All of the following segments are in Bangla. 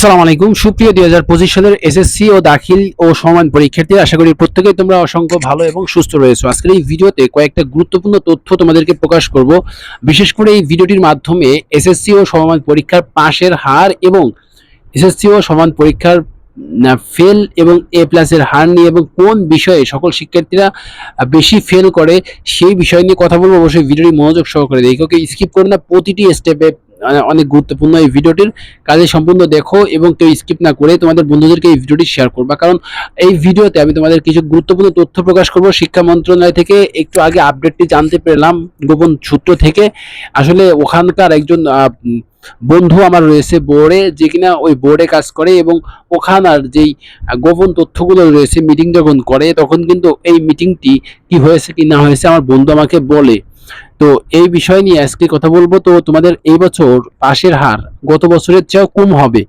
আসসালামু আলাইকুম। সুপ্রিয় দুই হাজার পঁচিশ সালের এসএসসি ও দাখিল ও সমান পরীক্ষার্থী আশা করি প্রত্যেকেই তোমরা অসংখ্য ভালো এবং সুস্থ রয়েছে। আজকের এই ভিডিওতে কয়েকটা গুরুত্বপূর্ণ তথ্য তোমাদেরকে প্রকাশ করব। বিশেষ করে এই ভিডিওটির মাধ্যমে এসএসসি ও সমান পরীক্ষার পাশের হার এবং এসএসসি ও সমান পরীক্ষার ফেল এবং এ প্লাসের হার নিয়ে এবং কোন বিষয়ে সকল শিক্ষার্থীরা বেশি ফেল করে সেই বিষয় নিয়ে কথা বলব, অবশ্যই ভিডিওটি মনোযোগ সহকারে দেখো। স্কিপ করে না, প্রতিটি স্টেপে অনেক গুরুত্বপূর্ণ এই ভিডিওটির কাজে সম্পূর্ণ দেখো এবং কেউ স্কিপ না করে তোমাদের বন্ধুদেরকে এই ভিডিওটি শেয়ার করবা। কারণ এই ভিডিওতে আমি তোমাদের কিছু গুরুত্বপূর্ণ তথ্য প্রকাশ করব। শিক্ষা মন্ত্রণালয় থেকে একটু আগে আপডেটটি জানতে পেলাম, গোপন সূত্র থেকে। আসলে ওখানকার একজন বন্ধু আমার রয়েছে বোর্ডে যে কিনা ওই বোর্ডে কাজ করে এবং ওখানার যেই গোপন তথ্যগুলো রয়েছে মিটিং যখন করে, তখন কিন্তু এই মিটিংটি কি হয়েছে, কি না হয়েছে, আমার বন্ধু আমাকে বলে। তো এই বিষয় নিয়ে আজকে কথা বলব। তো তোমাদের এই বছর পাশের হার গত বছরের চেয়েও কম হবে।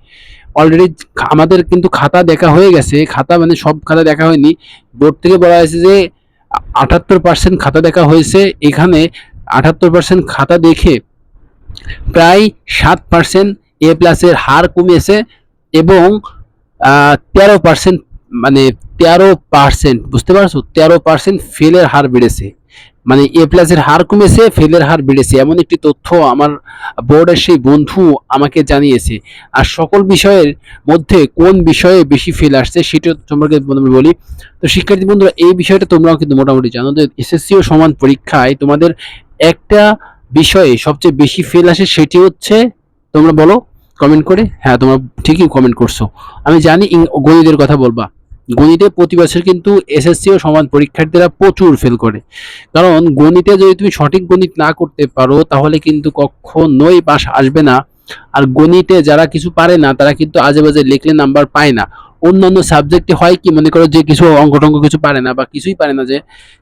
অলরেডি আমাদের কিন্তু খাতা দেখা হয়ে গেছে। খাতা মানে সব খাতা দেখা হয়নি। বোর্ড থেকে বলা হয়েছে যে আটাত্তর পার্সেন্ট খাতা দেখা হয়েছে। এখানে আটাত্তর পার্সেন্ট খাতা দেখে প্রায় সাত পার্সেন্ট এ প্লাসের হার কমেছে এবং তেরো পার্সেন্ট মানে তেরো পার্সেন্ট বুঝতে পারছ? তেরো পার্সেন্ট ফেলের হার বেড়েছে। মানে এ প্লাসের হার কমেছে ফেলের হার বেড়েছে। এমন একটি তথ্য আমার বোর্ডের সেই বন্ধু আমাকে জানিয়েছে। আর সকল বিষয়ের মধ্যে কোন বিষয়ে বেশি ফেল আসছে সেটা সম্পর্কে আমি বলি। তো শিক্ষার্থী বন্ধুরা, এই বিষয়টা তোমরাও কিন্তু মোটামুটি জানো যে এসএসসি ও সমান পরীক্ষায় তোমাদের একটা বিষয়ে সবচেয়ে বেশি ফেল আসে সেটি হচ্ছে, তোমরা বলো কমেন্ট করে। হ্যাঁ তোমরা ঠিকই কমেন্ট করছ। আমি জানি গণিতের কথা বলবা। গণিতে প্রতি বছর কিন্তু এসএসসি ও সমান পরীক্ষার্থীরা প্রচুর ফেল করে। কারণ গণিতে যদি তুমি সঠিক গণিত না করতে পারো, তাহলে কিন্তু কখনোই পাস আসবে না। আর গণিতে যারা কিছু পারে না, তারা কিন্তু আজে বাজে লিখলে নাম্বার পায় না। অন্যান্য সাবজেক্টে হয় কি, মনে করো যে কিছু অঙ্ক টঙ্ক কিছু পারে না বা কিছুই পারে না যে,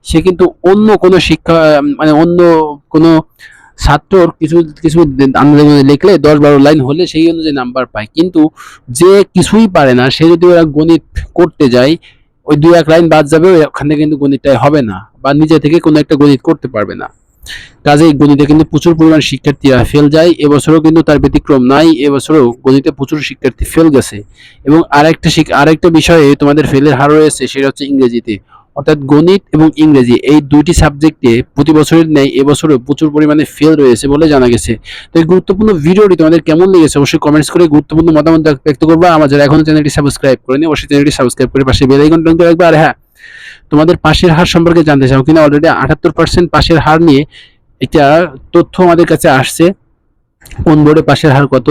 সে কিন্তু অন্য কোনো শিক্ষা মানে অন্য কোনো ছাত্রর কিছু কিছু আন্দাজে লিখলে দশ বারো লাইন হলে সেই অনুযায়ী নাম্বার পায়। কিন্তু যে কিছুই পারে না, সে যদি ওরা গণিত করতে যায়, ওই দু এক লাইন বাদ যাবে ওখানে কিন্তু গণিতটাই হবে না বা নিজে থেকে কোনো একটা গণিত করতে পারবে না। কাজেই গণিতে কিন্তু প্রচুর পরিমাণ শিক্ষার্থীরা ফেল যায়। এবছরও কিন্তু তার ব্যতিক্রম নাই, এবছরও গণিতে প্রচুর শিক্ষার্থী ফেল গেছে। এবং আরেকটা আরেকটা বিষয়ে তোমাদের ফেলের হার রয়েছে, সেটা হচ্ছে ইংরেজিতে। অর্থাৎ গণিত এবং ইংরেজি এই দুইটি সাবজেক্টে প্রতি বছরের ন্যায় এবছরও প্রচুর পরিমাণে ফেল রয়েছে বলে জানা গেছে। তো এই গুরুত্বপূর্ণ ভিডিওটি তোমাদের কেমন লেগেছে অবশ্যই কমেন্টস করে গুরুত্বপূর্ণ মতামত ব্যক্ত করবে। আমার যারা এখনও চ্যানেলটি সাবস্ক্রাইব করে করেনি, অবশ্যই চ্যানেলটি সাবস্ক্রাইব করে পাশে বেল আইকন করে রাখবে। আর হ্যাঁ তোমাদের পাশের হার সম্পর্কে জানতে চাও কিনা? অলরেডি আটাত্তর পার্সেন্ট পাশের হার নিয়ে এটা তথ্য আমাদের কাছে আসছে। কোন বোর্ডে পাশের হার কত?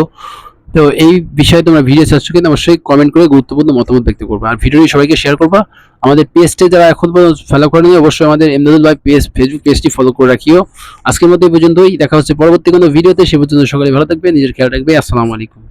তো এই বিষয়ে তোমরা ভিডিও চাচ্ছ কিন্তু অবশ্যই কমেন্ট করে গুরুত্বপূর্ণ মতামত ব্যক্ত করব। আর ভিডিওটি সবাইকে শেয়ার করবা। আমাদের পেজটি যারা এখন পর্যন্ত ফলো করেনি, অবশ্যই আমাদের এমদাদুল ভাই পেজ ফেসবুক পেজটি ফলো করে রাখিও। আজকের মতো এই পর্যন্তই। দেখা হচ্ছে পরবর্তী কোনো ভিডিওতে সে পর্যন্ত সকালে ভালো থাকবে, নিজের খেয়াল রাখবে। আসসালামু আলাইকুম।